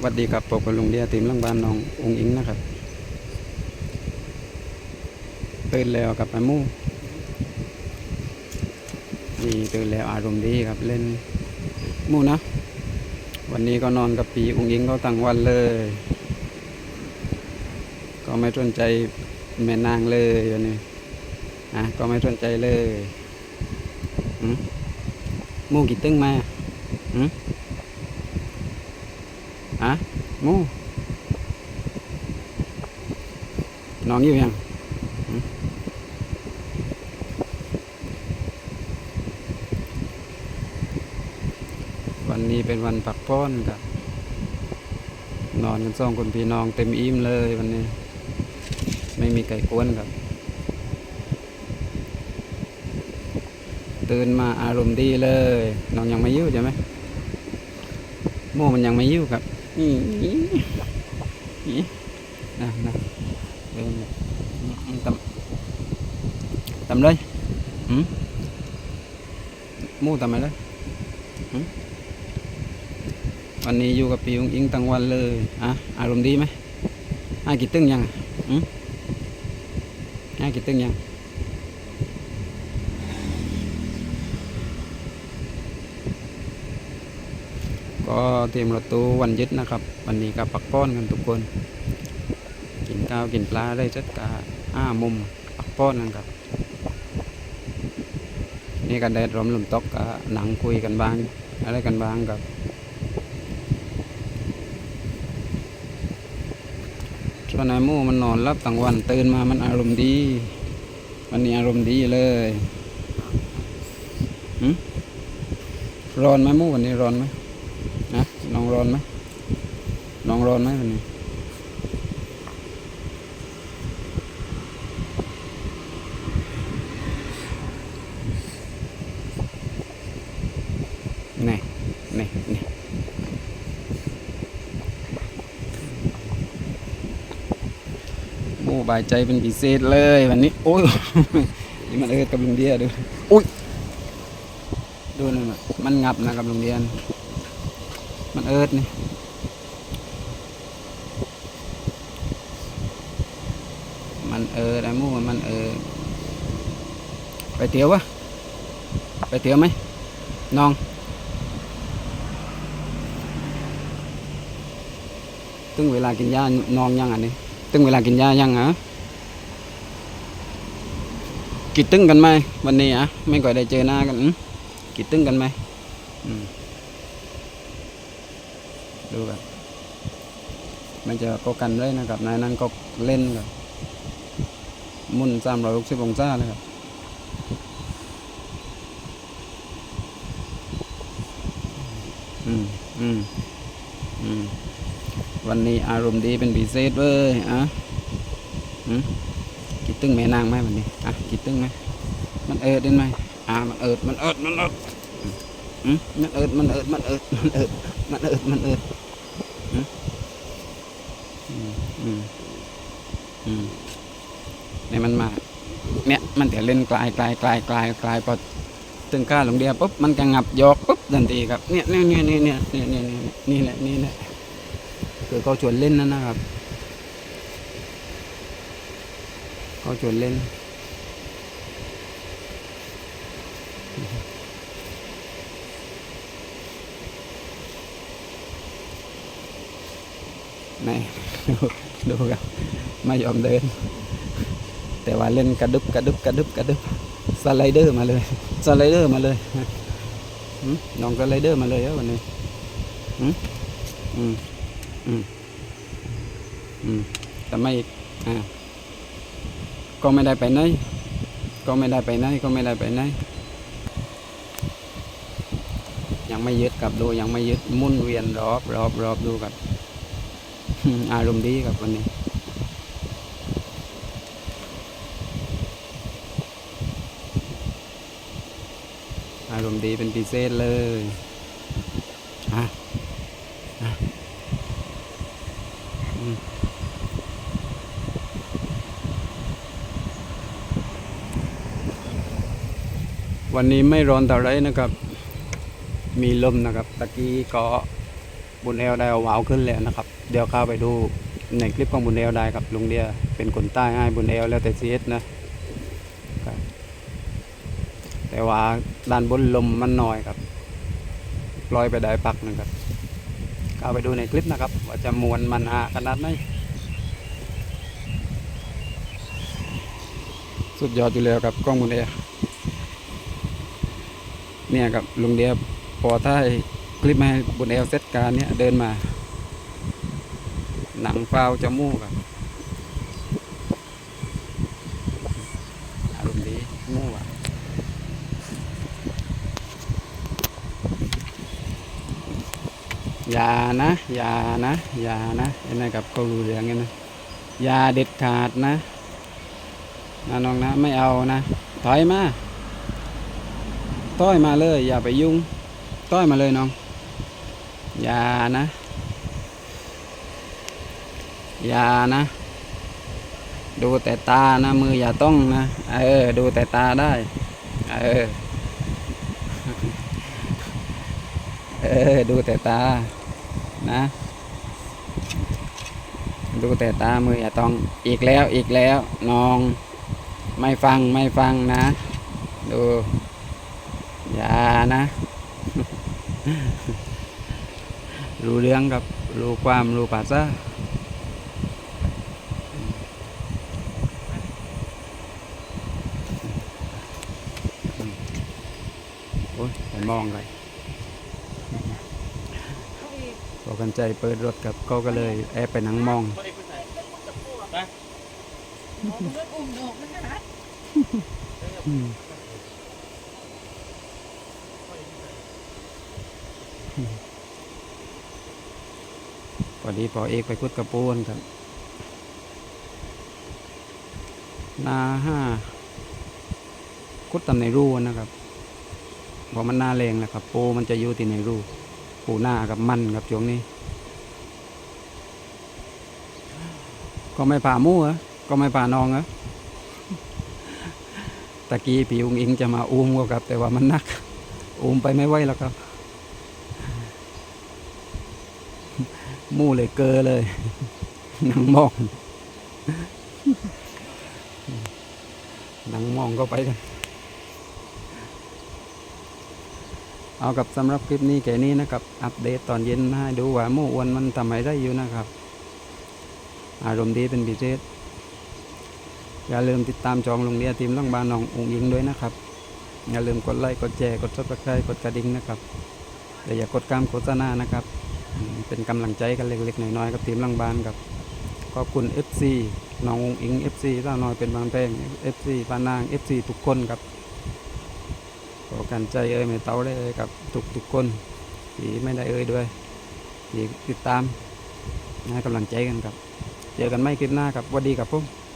สวัสดีครับปกกับลุงเดียติมลังบานน้ององอิงนะครับตื่นแล้วกับแม่มู่นี่ตื่นแล้วอารมณ์ดีครับเล่นมู่นะ วันนี้ก็นอนกับปีองอิงก็ตั้งวันเลย ก็ไม่สนใจแม่นางเลยวันนี้อะก็ไม่สนใจเลยมู่กี่ตึ้งมาหืม อะหมูนองอยู่ยังวันนี้เป็นวันพักผ่อนครับ นอนกันสองคนพี่น้องเต็มอิ่มเลยวันนี้ ไม่มีไก่กวนครับตื่นมาอารมณ์ดีเลย น้องยังไม่ยิ้วใช่ไหมโมมันยังไม่ยิ้วครับ นี่นี่นะนะเดินเลยอืมอืมตำตำเลยอืมหมูตำไปเลยอืมวันนี้อยู่กับปีองอิงตั้งวันเลยอะอารมณ์ดีไหมให้กี่ตึ้งยังอืมให้กี่ตึ้งยัง ก็เตรียมรถตู้วันยึดนะครับ วันนี้ก็ปักป้อนกันทุกคน กินข้าวกินปลาได้จัดกาอ้ามุมปักป้อนกันครับ นี่กันแดดร้อมลมตกก็หนังคุยกันบ้าง อะไรกันบ้างครับส่วนนายหมู่มันนอนรับตั้งวันตื่นมามันอารมณ์ดี วันนี้อารมณ์ดีเลยร้อนไหมหมู่วันนี้ร้อนไหม ร้อนไหมน้องร้อนไหมวันนี้นี่นี่นี่โอ้บายใจเป็นพิเศษเลยวันนี้ โอ้ยนี่มันเอิดกับลุงเดียดูอุ้ยดูนั่นมันงับนะกับลุงเดียน มันเอิดนี่มันเอิดไอ้หมูมันเอิดไปเตี๋ยววะไปเตี๋ยวไหมน้องตึงเวลากินยาน้องยังอันนี้ตึงเวลากินยายังฮะกิดตึงกันไหมวันนี้อะไม่ก่อยได้เจอหน้ากันอืมกิดตึงกันไหมอืม ดูแบบมันจะก็กันเลยนะครับนายนั้นก็เล่นกับมุนสามร้อยหกสิบองศาเลยครับอืมอืมอืมวันนี้อารมณ์ดีเป็นพิเศษเว้ยอะอืมกิดตึ้งแม่นางไหมวันนี้อะกิดตึ้งไหมมันเอิดได้ไหมอะมันเอิดมันเอิดมันเอิดอืมมันเอิดมันเอิดมันเอิดมันเอิดมันเอิดมันเอิด อืมอืมอืมเนี่ยมันมา เนี่ยมันจะเล่นกลายกลายกลายกลายกลายพอตึงก้าลงเดียปุ๊บมันก็งับยอกปุ๊บทันทีครับเนี่ยเนี่ยเนี่ยเนี่ยเนี่ยเนี่ยเนี่ยนี่แหละนี่แหละคือเขาชวนเล่นนั่นนะครับเขาชวนเล่นนี่ดูดูครับไม่ยอมเดิน แต่ว่าเล่นกระดึบกระดึบกระดึบกระดึบสไลเดอร์มาเลยสไลเดอร์มาเลยน้องสไลเดอร์มาเลยวันนี้หืมอืมอืมอืมแต่ไม่อ่าก็ไม่ได้ไปไหนก็ไม่ได้ไปไหนก็ไม่ได้ไปไหนยังไม่ยึดกับดูยังไม่ยึดมุนเวียนรอบรอบรอบดูกับอารมณ์ดีครับวันนี้ารมณ์ดีเป็นพิเศษเลยอะวันนี้ไม่ร้อนเท่าไรนะครับ มีลมนะครับ ตะกี้ก็บุญแอลได้เอาวาวขึ้นแล้วนะครับ เดี๋ยวเข้าไปดูในคลิปของบุญแอลได้ครับลุงเดียเป็นคนใต้ให้บุญแอลแล้วแต่ซีเอสนะ แต่ว่าด้านบนลมมันน้อยครับลอยไปได้พักหนึงครับเข้าไปดูในคลิปนะครับ ว่าจะมวนมันหาขนาดไหนสุดยอดอยู่แล้วครับกล้องบุญแอลเนี่ยครับลุงเดียพอถ้าให้คลิปมาให้บุญแอลเซตการเนี่ยเดินมา หนังเปล่าจมูกครับอารมณ์ดีมูกอะ อย่านะอย่านะอย่านะเห็นไหมครับเขารู้เรื่องไงนะอย่าเด็ดขาดนะนะน้องนะไม่เอานะถอยมาต้อยมาเลย อย่าไปยุ่ง ต้อยมาเลยน้อง อย่านะ อย่านะ ดูแต่ตานะ มืออย่าต้องนะ เออ ดูแต่ตาได้ เออ เออ ดูแต่ตา นะดูแต่ตามืออย่าต้องอีกแล้วอีกแล้วน้องไม่ฟังไม่ฟังนะ ดูอย่านะ รู้เรื่องกับรู้ความรู้ภาษาโอ้ยมองเลย พอ กันใจเปิดรถกับก็ก็เลยแอบไปนั่งมอง พอดีพอเอกไปคุดกระปูนครับ นาห้าคุดตำในรูนะครับพราะมันนาแรงนะครับ ปูมันจะอยู่ที่ในรู ปูหน้ากับมันครับช่วงนี้ ก็ไม่ป่ามู่เหรอก็ไม่ป่านองเหรอตะกี้พี่อุงอิงจะมาอุ้มก็ครับ แต่ว่ามันหนัก อุ้มไปไม่ไหวแล้วครับ มู่เลยเกอเลยนั่งมองนั่งมองก็ไปกัน เอากับสำหรับคลิปนี้แค่นี้นะครับ อัปเดตตอนเย็นให้ดูว่าหมู่อ้วนมันทำอะไรได้อยู่นะครับ อารมณ์ดีเป็นพิเศษ อย่าลืมติดตามจองลงเรียทีมล่องบานหนองอุงยิงด้วยนะครับ อย่าลืมกดไลค์กดแชร์กดซับสไครต์กดกระดิ่งนะครับแต่อย่ากดกามโฆษณานะครับ เป็นกำลังใจกันเล็กๆน้อยๆกับทีมล่องบานครับขอบคุณ FC น้องอุงอิง FC เล่าน้อยเป็นบางแพง FC ปานาง FC ทุกคนครับ ขอกันใจเอ่ยไม่เต้าได้เอ่ยกับทุกทุกๆคนที่ไม่ได้เอ่ยด้วยที่ติดตามให้กำลังใจกันครับ เจอกันไม่คลิปหน้าครับสวัสดีครับผม